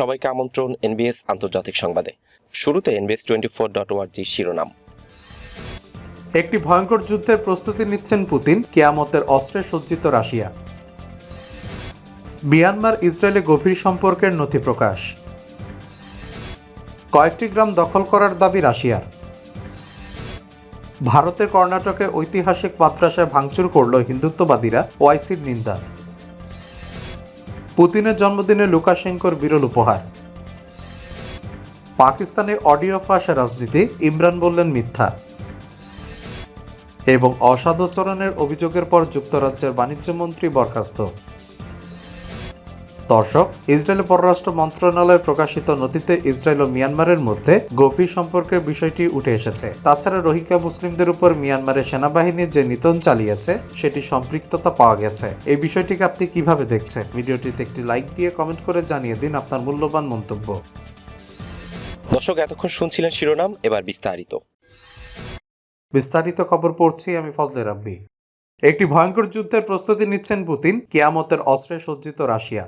সবাইকে আমন্ত্রণ এনবিএস আন্তর্জাতিক সংবাদে। শুরুতে NBS twenty four dot org শিরোনাম। একটি ভয়ঙ্কর যুদ্ধের প্রস্তুতি নিচ্ছেন পুতিন কেয়ামতের অস্ত্রে সজ্জিত রাশিয়া। মিয়ানমার ইসরায়েলে গভীর সম্পর্কের নথি প্রকাশ। কয়েকটি গ্রাম দখল করার দাবি রাশিয়ার। ভারতের কর্ণাটকে ঐতিহাসিক মাদ্রাসায় ভাঙচুর করল হিন্দুত্ববাদীরা ওয়াইসির নিন্দা। পুতিনের জন্মদিনে লুকাশেঙ্কর বিরল উপহার। পাকিস্তানে অডিও ফাঁস রাজনীতি, ইমরান বললেন মিথ্যা। এবং অসাধুচরণের অভিযোগের পর যুক্তরাজ্যের বাণিজ্যমন্ত্রী বরখাস্ত। দর্শক ইসরায়েলের পররাষ্ট্র মন্ত্রণালয়ে প্রকাশিত নথিতে ইসরায়েল ও মিয়ানমারের মধ্যে গভীর সম্পর্কের বিষয়টি উঠে এসেছে। তাছাড়া রোহিঙ্গা মুসলিমদের উপর মিয়ানমারের সেনাবাহিনী যে নিতন চালিয়েছে সেটি সম্পৃক্ততা পাওয়া গেছে। এই বিষয়টিকে আপনি কীভাবে দেখছেন? ভিডিওটিতে একটি লাইক দিয়ে কমেন্ট করে জানিয়ে দিন আপনার মূল্যবান মন্তব্য। দর্শক এতক্ষণ শুনছিলেন শিরোনাম এবার বিস্তারিত। বিস্তারিত খবর পড়ছি আমি ফজলে রাব্বি। একটি ভয়ঙ্কর যুদ্ধের প্রস্তুতি নিচ্ছেন পুতিন কেয়ামতের অস্ত্রে সজ্জিত রাশিয়া।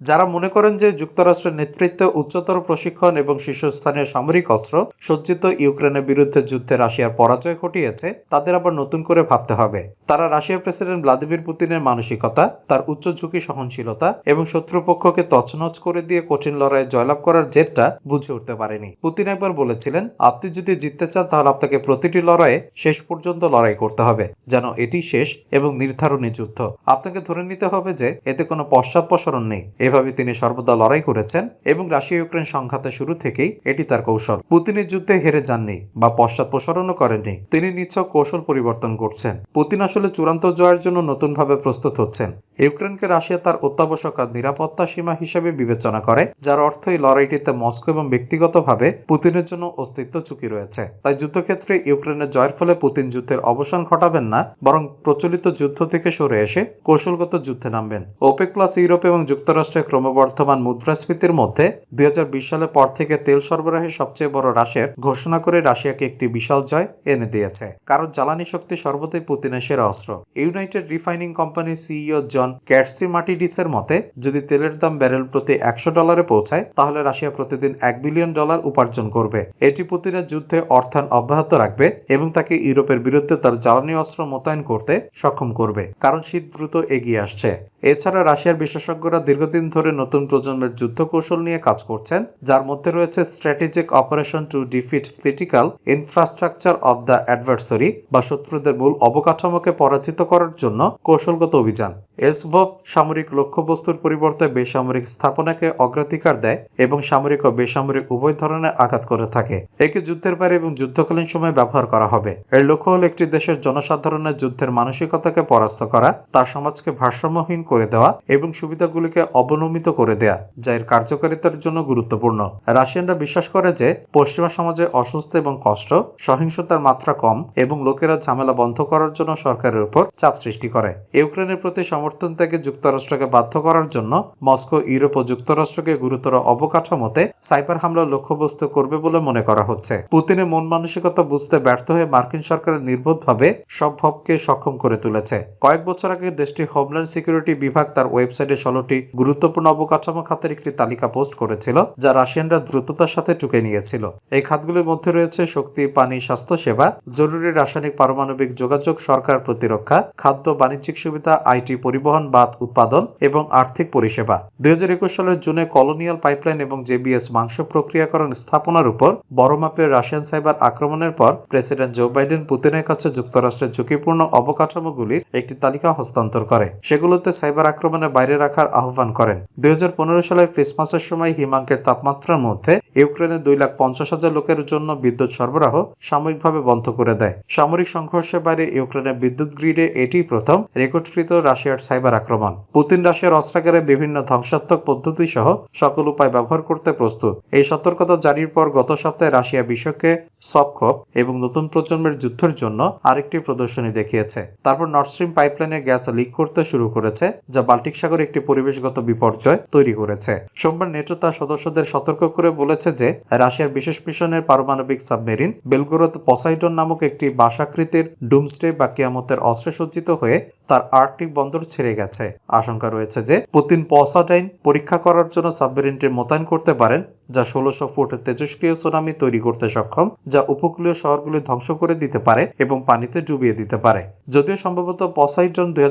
যারা মনে করেন যে যুক্তরাষ্ট্রের নেতৃত্বে উচ্চতর প্রশিক্ষণ এবং শীর্ষস্থানীয় সামরিক অস্ত্র, সজ্জিত ইউক্রেনের বিরুদ্ধে যুদ্ধে রাশিয়ার পরাজয় ঘটিয়েছে, তাদের আবার নতুন করে ভাবতে হবে। তারা রাশিয়ার প্রেসিডেন্ট ভ্লাদিমির পুতিনের মানসিকতা, তার উচ্চ ঝুঁকি সহনশীলতা এবং শত্রুপক্ষকে তছনছ করে দিয়ে কঠিন লড়াইয়ে জয়লাভ করার জেদটা বুঝে উঠতে পারেনি। পুতিন একবার বলেছিলেন, আপনি যদি জিততে চান, তাহলে আপনাকে প্রতিটি লড়াইয়ে শেষ পর্যন্ত লড়াই করতে হবে, যেন এটি শেষ এবং নির্ধারণী যুদ্ধ। আপনাকে ধরে নিতে হবে যে, এতে কোনো পশ্চাৎপসরণ নেই। এভাবে তিনি সর্বদা লড়াই করেছেন এবং রাশিয়া ইউক্রেন সংঘাতের শুরু থেকেই এটি তার কৌশল। পুতিনের যুদ্ধে হেরে যাননি বা পশ্চাৎ প্রসারণও করেননি। তিনি নিছক কৌশল পরিবর্তন করছেন। পুতিন আসলে চূড়ান্ত জয়ের জন্য নতুনভাবে প্রস্তুত হচ্ছেন। ইউক্রেনকে রাশিয়া তার অত্যাবশ্যক নিরাপত্তা সীমা হিসেবে বিবেচনা করে, যার অর্থ এই লড়াইটিতে মস্কো এবং ব্যক্তিগতভাবে পুতিনের জন্য অস্তিত্ব ঝুঁকি রয়েছে। তাই যুদ্ধক্ষেত্রে ইউক্রেনের জয়ের ফলে পুতিন যুদ্ধের অবসান ঘটাবেন না, বরং প্রচলিত যুদ্ধ থেকে সরে এসে কৌশলগত যুদ্ধে নামবেন। ওপেক প্লাস ইউরোপ এবং যুক্তরাষ্ট্রের ক্রমবর্ধমান মুদ্রাস্ফীতির মধ্যে দুই হাজার বিশ সালের পর থেকে তেল সরবরাহের সবচেয়ে বড় হ্রাসের ঘোষণা করে রাশিয়াকে একটি বিশাল জয় এনে দিয়েছে। কারণ জ্বালানি শক্তি সর্বদাই পুতিনের সেরা অস্ত্র। ইউনাইটেড রিফাইনিং কোম্পানির সিইও জন ক্যাটসি মাটিডিসের মতে, যদি তেলের দাম ব্যারেল প্রতি একশো ডলারে পৌঁছায়, তাহলে রাশিয়া প্রতিদিন এক বিলিয়ন ডলার উপার্জন করবে। এটি পুতিনের যুদ্ধে অর্থায়ন অব্যাহত রাখবে এবং তাকে ইউরোপের বিরুদ্ধে তার জ্বালানি অস্ত্র মোতায়েন করতে সক্ষম করবে, কারণ শীত দ্রুত এগিয়ে আসছে। এছাড়া রাশিয়ার বিশেষজ্ঞরা দীর্ঘদিন ধরে নতুন প্রজন্মের যুদ্ধ কৌশল নিয়ে কাজ করছেন, যার মধ্যে রয়েছে strategic operation to defeat critical infrastructure of the adversary বা শত্রুদের মূল অবকাঠামোকে পরাজিত করার জন্য কৌশলগত অভিযান। এসভভ সামরিক লক্ষ্যবস্তুর পরিবর্তে বেসামরিক স্থাপনাকে অগ্রাধিকার দেয় এবং সামরিক ও বেসামরিক উভয় ধরনের আঘাত করে থাকে। একে যুদ্ধের বাইরে এবং যুদ্ধকালীন সময় ব্যবহার করা হবে। এর লক্ষ্য হল একটি দেশের জনসাধারণের যুদ্ধের মানসিকতাকে পরাস্ত করা, তার সমাজকে ভারসাম্যহীন করে দেওয়া এবং সুবিধাগুলিকে অবনমিত করে দেয়া, যা এর কার্যকারিতার জন্য গুরুত্বপূর্ণ। রাশিয়ানরা বিশ্বাস করে যে, পশ্চিমা সমাজে অসুস্থ এবং কষ্ট, সহিংসতার মাত্রা কম এবং লোকেরা ঝামেলা বন্ধ করার জন্য সরকারের উপর চাপ সৃষ্টি করে। ইউক্রেনের প্রতি সমর্থন থেকে যুক্তরাষ্ট্রকে বাধ্য করার জন্য মস্কো, ইউরোপ ও যুক্তরাষ্ট্রকে গুরুতর অবকাঠামোতে সাইবার হামলার লক্ষ্যবস্তু করবে বলে মনে করা হচ্ছে। পুতিনের মন মানসিকতা বুঝতে ব্যর্থ হয়ে মার্কিন সরকারের নির্বোধভাবে সব ভাবকে সক্ষম করে তুলেছে। কয়েক বছর আগে দেশটির হোমল্যান্ড সিকিউরিটি বিভাগ তার ওয়েবসাইটে ষোলোটি গুরুত্বপূর্ণ অবকাঠামো খাতের একটি তালিকা পোস্ট করেছিল, যা রাশিয়ানরা দ্রুততার সাথে টুকে নিয়েছিল। এই খাতগুলির মধ্যে রয়েছে শক্তি, পানি, স্বাস্থ্য সেবা, জরুরি রাসায়নিক পারমাণবিক যোগাযোগ, সরকার প্রতিরক্ষা, খাদ্য, বাণিজ্যিক সুবিধা আইটি পরিবহন বাদ উৎপাদন এবং আর্থিক পরিষেবা। দুই হাজার একুশ সালের জুনে কলোনিয়াল পাইপলাইন এবং জেবিএস মাংস প্রক্রিয়াকরণ স্থাপনার উপর বড় মাপের রাশিয়ান সাইবার আক্রমণের পর প্রেসিডেন্ট জো বাইডেন পুতিনের কাছে যুক্তরাষ্ট্রের ঝুঁকিপূর্ণ অবকাঠামোগুলির একটি তালিকা হস্তান্তর করে। সেগুলোতে সাইবার আক্রমণের বাইরে রাখার আহ্বান করেন। দুই হাজার পনেরো সালের ক্রিসমাসের সময় হিমাঙ্কের তাপমাত্রার মধ্যে ইউক্রেনের দুই লাখ পঞ্চাশ হাজার লোকের জন্য বিদ্যুৎ সরবরাহ সাময়িকভাবে বন্ধ করে দেয়। সামরিক সংঘর্ষের বাইরে ইউক্রেনের বিদ্যুৎ গ্রিডে এটি প্রথম রেকর্ডকৃত রাশিয়ার সাইবার আক্রমণ। পুতিন রাশিয়ার অস্ত্রাগারে বিভিন্ন ধ্বংসাত্মক পদ্ধতি সহ সকল উপায় ব্যবহার করতে প্রস্তুত। এই সতর্কতা জারির পর গত সপ্তাহে রাশিয়া বিশ্বকে সবকপ এবং নতুন প্রজন্মের যুদ্ধের জন্য আরেকটি প্রদর্শনী দেখিয়েছে। তারপর নর্থ স্ট্রিম পাইপলাইনের গ্যাস লিক করতে শুরু করেছে। যা বাল্টিক সাগরে একটি পরিবেশগত বিপর্যয় তৈরি করেছে। সোমবার নেটো তার সদস্যদের সতর্ক করে বলেছে যে, রাশিয়ার বিশেষ মিশনের পারমাণবিক সাবমেরিন বেলগোরদ পসাইডন নামক একটি বাসাকৃতির ডুমস্টে বা কিয়ামতের অস্ত্রে সজ্জিত হয়ে তার আর্কটিক বন্দর ছেড়ে গেছে। আশঙ্কা রয়েছে যে পুতিন পসাডাইন পরীক্ষা করার জন্য সাবমেরিনটি মোতায়েন করতে পারেন, যা ষোলোশো ফুট তেজস্ক্রিয় সুনামি তৈরি করতে সক্ষম, যা উপকূলীয় শহরগুলি ধ্বংস করে দিতে পারে এবং পানিতে ডুবিয়ে দিতে পারে। যদিও সম্ভবত পসাইডন দুই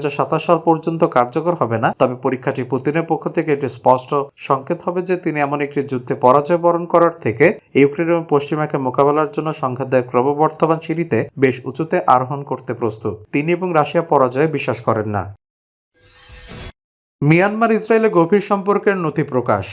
সাল পর্যন্ত কার্যকর হবে না, তবে পরীক্ষাটি পুতিনের পক্ষ থেকে একটি স্পষ্ট সংকেত হবে যে তিনি এমন একটি যুদ্ধে পরাজয় বরণ করার থেকে ইউক্রেন এবং পশ্চিমাকে মোকাবেলার জন্য সংঘাতের ক্রমবর্ধমান সিঁড়িতে বেশ উঁচুতে আরোহণ করতে প্রস্তুত। তিনি এবং রাশিয়া পরাজয়ে বিশ্বাস করেন না। মিয়ানমার ইসরায়েলে গভীর সম্পর্কের নথি প্রকাশ।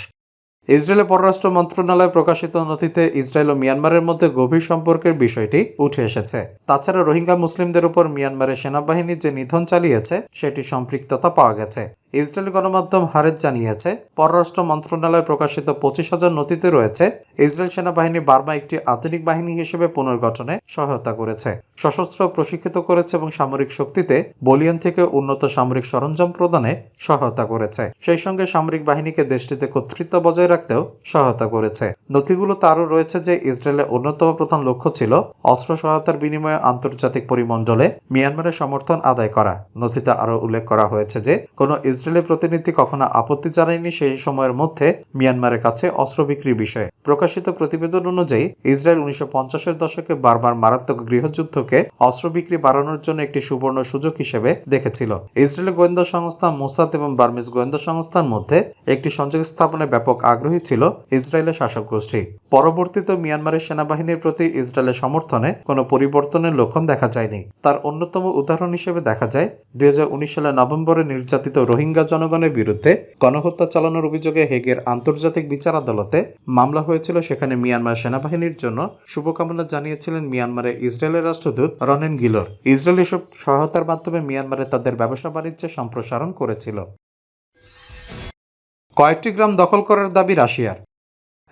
ইসরায়েলের পররাষ্ট্র মন্ত্রণালয় প্রকাশিত নথিতে ইসরায়েল ও মিয়ানমারের মধ্যে গভীর সম্পর্কের বিষয়টি উঠে এসেছে। তাছাড়া রোহিঙ্গা মুসলিমদের উপর মিয়ানমারের সেনাবাহিনী যে নিধন চালিয়েছে সেটি সম্পৃক্ততা পাওয়া গেছে। ইসরায়েলি গণমাধ্যম হারেজ জানিয়েছে, পররাষ্ট্র মন্ত্রণালয় প্রকাশিত পঁচিশ হাজার নথিতে রয়েছে, ইসরায়েল সেনাবাহিনী বার্মা একটি আধুনিক বাহিনী হিসেবে পুনর্গঠনে সহায়তা করেছে। সশস্ত্র প্রশিক্ষিত করেছে এবং সামরিক শক্তিতে বলিয়ান থেকে উন্নত সামরিক সরঞ্জাম প্রদানে সহায়তা করেছে। সেই সঙ্গে সামরিক বাহিনীকে দেশটিতে কর্তৃত্ব বজায় রাখতেও সহায়তা করেছে। নথিগুলোতে আরও রয়েছে যে ইসরায়েলের অন্যতম প্রধান লক্ষ্য ছিল অস্ত্র সহায়তার বিনিময়ে আন্তর্জাতিক পরিমণ্ডলে মিয়ানমারের সমর্থন আদায় করা। নথিতে আরও উল্লেখ করা হয়েছে যে, কোনো ইসরায়েলের প্রতিনিধি কখনো আপত্তি জানায়নি সেই সময়ের মধ্যে মিয়ানমারের কাছে অস্ত্র বিক্রির বিষয়ে। প্রকাশিত প্রতিবেদন অনুযায়ী, ইসরায়েল উনিশশো পঞ্চাশের দশকে বারবার মারাত্মক গৃহযুদ্ধকে অস্ত্র বিক্রি বাড়ানোর জন্য একটি সুবর্ণ সুযোগ হিসেবে দেখেছিল। ইসরায়েলের গোয়েন্দা সংস্থা মোসাদ এবং বার্মিজ গোয়েন্দা সংস্থার মধ্যে একটি সংযোগ স্থাপনে ব্যাপক আগ্রহী ছিল ইসরায়েলের শাসক গোষ্ঠী পরবর্তীতে মিয়ানমারের সেনাবাহিনীর প্রতি ইসরায়েলের সমর্থনে কোনো পরিবর্তনের লক্ষণ দেখা যায়নি। তার অন্যতম উদাহরণ হিসেবে দেখা যায়, দুই হাজার উনিশ সালের নভেম্বরে নির্যাতিত রোহিঙ্গা জনগণের বিরুদ্ধে গণহত্যা চালানোর অভিযোগে হেগের আন্তর্জাতিক বিচার আদালতে মামলা হয়েছিল। সেখানে মিয়ানমার সেনাবাহিনীর জন্য শুভকামনা জানিয়েছিলেন মিয়ানমারের ইসরায়েলের রাষ্ট্রদূত রনেন গিলর। ইসরায়েল এসব সহায়তার মাধ্যমে মিয়ানমারে তাদের ব্যবসা বাণিজ্যে সম্প্রসারণ করেছিল। কয়েকটি গ্রাম দখল করার দাবি রাশিয়ার।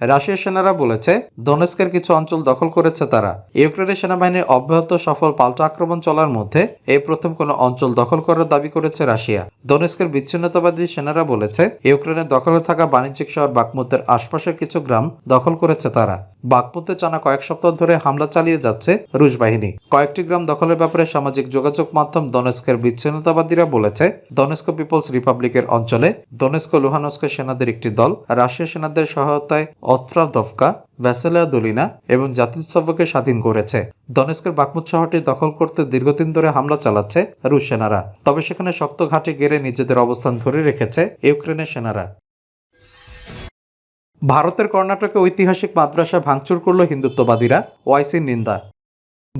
রাশিয়ার সেনারা বলেছে দনেস্কের কিছু অঞ্চল দখল করেছে তারা। ইউক্রেনের সেনাবাহিনীর অব্যাহত সফল পাল্টা আক্রমণ চলার মধ্যে এই প্রথম কোনো অঞ্চল দখল করার দাবি করেছে রাশিয়া। দনেস্কের বিচ্ছিন্নতাবাদী সেনারা বলেছে ইউক্রেনের দখলে থাকা বাণিজ্যিক শহর বাকমুতের আশপাশের কিছু গ্রাম দখল করেছে তারা। বাকমুতে টানা কয়েক সপ্তাহ ধরে হামলা চালিয়ে যাচ্ছে রুশ বাহিনী। কয়েকটি গ্রাম দখলের ব্যাপারে সামাজিক যোগাযোগ মাধ্যম দনেস্কের বিচ্ছিন্নতাবাদীরা বলেছে দনেস্ক পিপলস রিপাবলিকের অঞ্চলে দনেস্ক লুহানস্কের সেনাদের একটি দল রাশিয়া সেনাদের সহায়তায় অত্রাদভকা ভ্যাসেলা দোলিনা এবং জাতিসভ্যকে স্বাধীন করেছে। দনেস্কের বাকমুত শহরটি দখল করতে দীর্ঘদিন ধরে হামলা চালাচ্ছে রুশ সেনারা। তবে সেখানে শক্ত ঘাঁটি গেড়ে নিজেদের অবস্থান ধরে রেখেছে ইউক্রেনের সেনারা। ভারতের কর্ণাটকে ঐতিহাসিক মাদ্রাসা ভাঙচুর করল হিন্দুত্ববাদীরা, ওয়াইসির নিন্দা।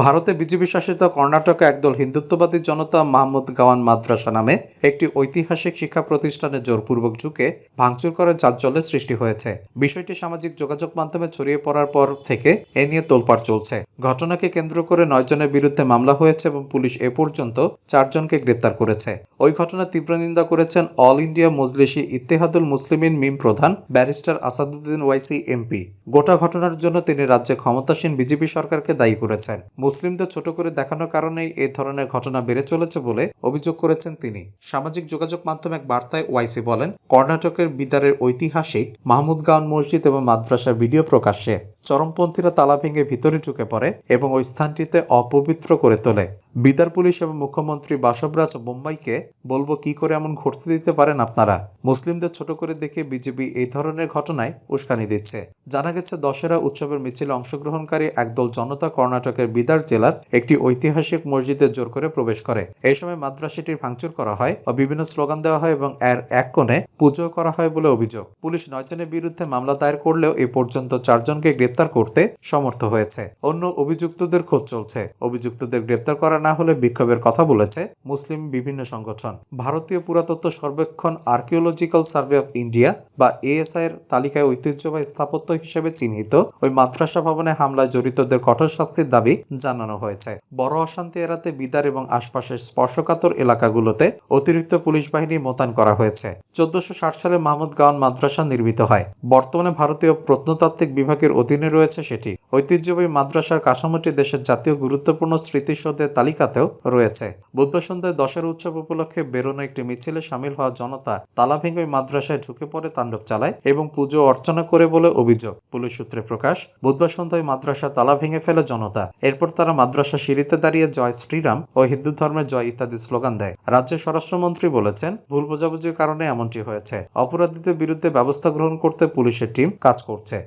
ভারতে বিজেপি শাসিত কর্ণাটকে একদল হিন্দুত্ববাদী জনতা মাহমুদ গাওয়ান মাদ্রাসা নামে একটি ঐতিহাসিক শিক্ষা প্রতিষ্ঠানে জোরপূর্বক ঝুঁকে ভাঙচুর করে যাজ্জলের সৃষ্টি হয়েছে। বিষয়টি সামাজিক যোগাযোগ মাধ্যমে ছড়িয়ে পড়ার পর থেকে এ নিয়ে তোলপাড় চলছে। ঘটনাকে কেন্দ্র করে নয় জনের বিরুদ্ধে মামলা হয়েছে এবং পুলিশ এ পর্যন্ত চারজনকে গ্রেপ্তার করেছে। ওই ঘটনার তীব্র নিন্দা করেছেন অল ইন্ডিয়া মজলিসি ইত্তেহাদুল মুসলিমিন মিম প্রধান ব্যারিস্টার আসাদুদ্দিন ওয়াইসি এমপি। গোটা ঘটনার জন্য তিনি রাজ্যে ক্ষমতাসীন বিজেপি সরকারকে দায়ী করেছেন। মুসলিমদের ছোট করে দেখানোর কারণেই এই ধরনের ঘটনা বেড়ে চলেছে বলে অভিযোগ করেছেন তিনি। সামাজিক যোগাযোগ মাধ্যমে এক বার্তায় ওয়াইসি বলেন, কর্ণাটকের বিদারের ঐতিহাসিক মাহমুদ গান মসজিদ এবং মাদ্রাসার ভিডিও প্রকাশ্যে। চরমপন্থীরা তালা ভেঙে ভিতরে ঢুকে পড়ে এবং ওই স্থানটিতে অপবিত্র করে তোলে। বিদার পুলিশ এবং মুখ্যমন্ত্রী বাসবরাজ মুম্বাইকে বলব, কি করে এমন ঘটতে দিতে পারেন আপনারা? মুসলিমদের ছোট করে দেখে বিজেপি এই ধরনের ঘটনায় উস্কানি দিচ্ছে। জানা গেছে, দশেরা উৎসবের মিছিলে অংশগ্রহণকারী একদল জনতা কর্ণাটকের বিদার জেলার একটি ঐতিহাসিক মসজিদে জোর করে প্রবেশ করে। এই সময় মাদ্রাসাটির ভাঙচুর করা হয় ও বিভিন্ন স্লোগান দেওয়া হয় এবং এর এক কোণে পুজো করা হয় বলে অভিযোগ। পুলিশ নয়জনের বিরুদ্ধে মামলা দায়ের করলেও এ পর্যন্ত চারজনকে গ্রেপ্তার করতে সমর্থ হয়েছে। অন্য অভিযুক্তদের খোঁজ চলছে। অভিযুক্তদের গ্রেপ্তার করা না হলে বিক্ষোভের কথা বলেছে মুসলিম বিভিন্ন সংগঠন। ভারতীয় পুরাতত্ত্ব সর্বেক্ষণ আর্কিওলজিক্যাল সার্ভে অফ ইন্ডিয়া বা এএসআই এর তালিকায় ঐতিহ্যবাহী স্থাপত্য হিসেবে চিহ্নিত ওই মাদ্রাসা ভবনে হামলায় জড়িতদের কঠোর শাস্তির দাবি জানানো হয়েছে। বড় অশান্তি এড়াতে বিদার এবং আশপাশের স্পর্শকাতর এলাকাগুলোতে অতিরিক্ত পুলিশ বাহিনী মোতায়েন করা হয়েছে। চোদ্দশো সালে মাহমুদ গাওয়ান মাদ্রাসা নির্মিত হয়। বর্তমানে ভারতীয় প্রত্নতাত্ত্বিক বিভাগের অধীনে স্ক্রিনে রয়েছে সেটি। ঐতিহ্যবাহী মাদ্রাসার কাঠামোটি দেশের জাতীয় গুরুত্বপূর্ণ স্মৃতিসৌধের তালিকাতেও রয়েছে। বুধবার সন্ধ্যায় দশের উৎসব উপলক্ষে বেরোনো একটি মিছিলে সামিল হওয়া জনতা তালা ভেঙে মাদ্রাসায় ঢুকে পড়ে তাণ্ডব চালায় এবং পুজো অর্চনা করে বলে অভিযোগ। পুলিশ সূত্রে প্রকাশ, বুধবার সন্ধ্যায় মাদ্রাসা তালা ভেঙে ফেলে জনতা। এরপর তারা মাদ্রাসা সিঁড়িতে দাঁড়িয়ে জয় শ্রীরাম ও হিন্দু ধর্মের জয় ইত্যাদি স্লোগান দেয়। রাজ্যের স্বরাষ্ট্রমন্ত্রী বলেছেন, ভুল বোঝাবুঝির কারণে এমনটি হয়েছে। অপরাধীদের বিরুদ্ধে ব্যবস্থা গ্রহণ করতে পুলিশের টিম কাজ করছে।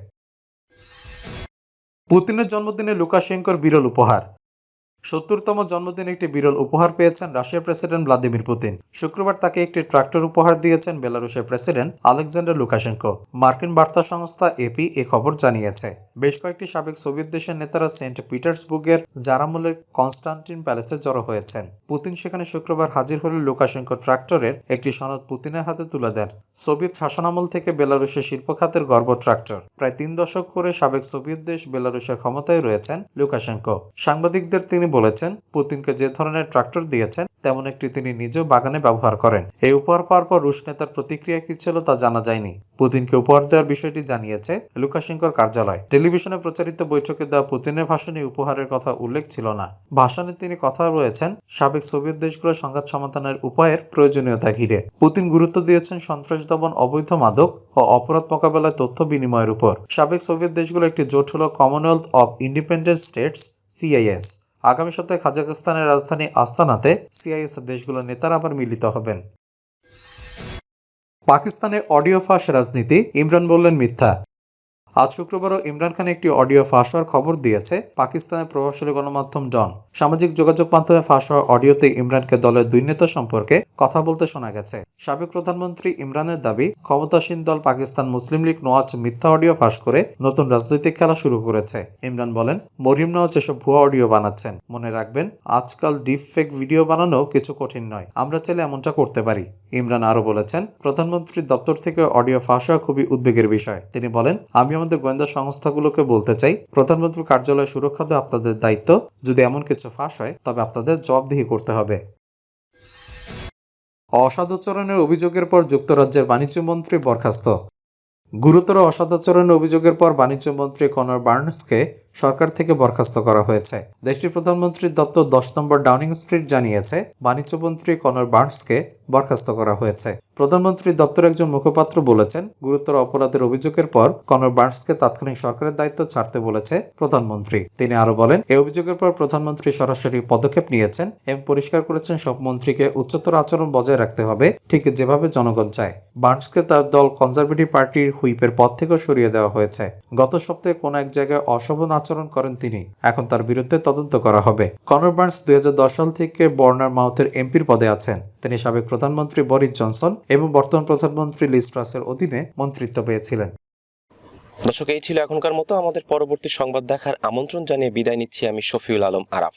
পুতিনের জন্মদিনে লুকাশেঙ্কর বিরল উপহার। সত্তরতম জন্মদিন একটি বিরল উপহার পেয়েছেন রাশিয়ার প্রেসিডেন্ট ভ্লাদিমির পুতিন। শুক্রবার তাকে একটি ট্রাক্টর উপহার দিয়েছেন বেলারুশের প্রেসিডেন্ট আলেকজান্ডার লুকাশেঙ্কো। মার্কিন বার্তা সংস্থা এপি এ খবর জানিয়েছে। বেশ কয়েকটি সাবেক সোভিয়েত দেশের নেতারা সেন্ট পিটার্সবুর্গের জারামুলের কনস্টান্টিন প্যালেসে জড়ো হয়েছেন। পুতিন সেখানে শুক্রবার হাজির হলে লুকাশেঙ্কো ট্রাক্টরের একটি সনদ পুতিনের হাতে তুলে দেন। সোভিয়েত শাসনামল থেকে বেলারুশের শিল্প খাতের গর্ব ট্রাক্টর। প্রায় তিন দশক করে সাবেক সোভিয়েত দেশ বেলারুশের ক্ষমতায় রয়েছেন লুকাশেঙ্কো। সাংবাদিকদের তিনি বলেছেন, পুতিনকে যে ধরনের ট্রাক্টর দিয়েছেন, তেমন একটি তিনি নিজেও বাগানে ব্যবহার করেন। এই উপহার পাওয়ার পর রুশ নেতার প্রতিক্রিয়া কি ছিল তা জানা যায়নি। পুতিনকে উপহার দেওয়ার বিষয়টি জানিয়েছে লুকাশেঙ্কোর কার্যালয়। টেলিভিশনে প্রচারিত বৈঠকে দেওয়া পুতিনের ভাষণে উপহারের কথা উল্লেখ ছিল না। ভাষণে তিনি কথা রয়েছেন সাবেক সোভিয়েত দেশগুলোর সংঘাত সমাধানের উপায়ের প্রয়োজনীয়তা ঘিরে। পুতিন গুরুত্ব দিয়েছেন সন্ত্রাস দমন, অবৈধ মাদক ও অপরাধ মোকাবেলায় তথ্য বিনিময়ের উপর। সাবেক সোভিয়েত দেশগুলো একটি জোট হল Commonwealth of Independent States CIS আগামী সপ্তাহে কাজাকিস্তানের রাজধানী আস্তানাতে সিআইএস দেশগুলোর নেতারা আবার মিলিত হবেন। পাকিস্তানে অডিও ফাঁস রাজনীতি, ইমরান বললেন মিথ্যা। আজ শুক্রবারও ইমরান খান একটি অডিও ফাঁস হওয়ার খবর দিয়েছে। পাকিস্তানের প্রভাবশালী গণমাধ্যম জন। সামাজিক যোগাযোগ মাধ্যমে ফাঁস হওয়া অডিওতে ইমরানকে দলের দুই নেতা সম্পর্কে কথা বলতে শোনা গেছে। সাবেক প্রধানমন্ত্রী ইমরানের দাবি, ক্ষমতাসীন দল পাকিস্তান মুসলিম লীগ নোয়াজ মিথ্যা অডিও ফাঁস করে নতুন রাজনৈতিক খেলা শুরু করেছে। ইমরান বলেন মরিম নওয়াজ এসব ভুয়া অডিও বানাচ্ছেন। মনে রাখবেন, আজকাল ডিপ ফেক ভিডিও বানানো কিছু কঠিন নয়। আমরা চাইলে এমনটা করতে পারি। ইমরান আরও বলেছেন, প্রধানমন্ত্রীর দপ্তর থেকে অডিও ফাঁস হওয়া খুবই উদ্বেগের বিষয়। তিনি বলেন, আমি আমাদের গোয়েন্দা সংস্থাগুলোকে বলতে চাই, প্রধানমন্ত্রীর কার্যালয় সুরক্ষা দেওয়া আপনাদের দায়িত্ব। যদি এমন কিছু ফাঁস হয়, তবে আপনাদের জবাবদিহি করতে হবে। অসাধুচরণের অভিযোগের পর যুক্তরাজ্যের বাণিজ্যমন্ত্রী বরখাস্ত। গুরুতর অসদাচরণের অভিযোগের পর বাণিজ্যমন্ত্রী কনর বার্নসকে সরকার থেকে বরখাস্ত করা হয়েছে। দেশটির প্রধানমন্ত্রীর দপ্তর দশ নম্বর ডাউনিং স্ট্রিট জানিয়েছে বাণিজ্যমন্ত্রী কনর বার্নসকে বরখাস্ত করা হয়েছে। প্রধানমন্ত্রীর দপ্তরের একজন মুখপাত্র বলেছেন, গুরুতর অপরাধের অভিযোগের পর কনর বার্নসকে তাৎক্ষণিক সরকারের দায়িত্ব ছাড়তে বলেছে প্রধানমন্ত্রী। তিনি আরও বলেন এই অভিযোগের পর প্রধানমন্ত্রী সরাসরি পদক্ষেপ নিয়েছেন এবং পরিষ্কার করেছেন সব মন্ত্রীকে উচ্চতর আচরণ বজায় রাখতে হবে, ঠিক যেভাবে জনগণ চায়। বার্নসকে তার দল কনজারভেটিভ পার্টির হুইপের পদ থেকেও সরিয়ে দেওয়া হয়েছে। গত সপ্তাহে কোন এক জায়গায় অশোভন আচরণ করেন তিনি। এখন তার বিরুদ্ধে তদন্ত করা হবে। কনর বার্নস দুই হাজার দশ সাল থেকে বর্নার মাউথের এমপির পদে আছেন। তিনি সাবেক প্রধানমন্ত্রী বরিস জনসন এবং বর্তমান প্রধানমন্ত্রী লিস্ট্রাসের অধীনে মন্ত্রিত্ব পেয়েছিলেন। দর্শক, এই ছিল এখনকার মতো। আমাদের পরবর্তী সংবাদ দেখার আমন্ত্রণ জানিয়ে বিদায় নিচ্ছি আমি শফিউল আলম আরাফ।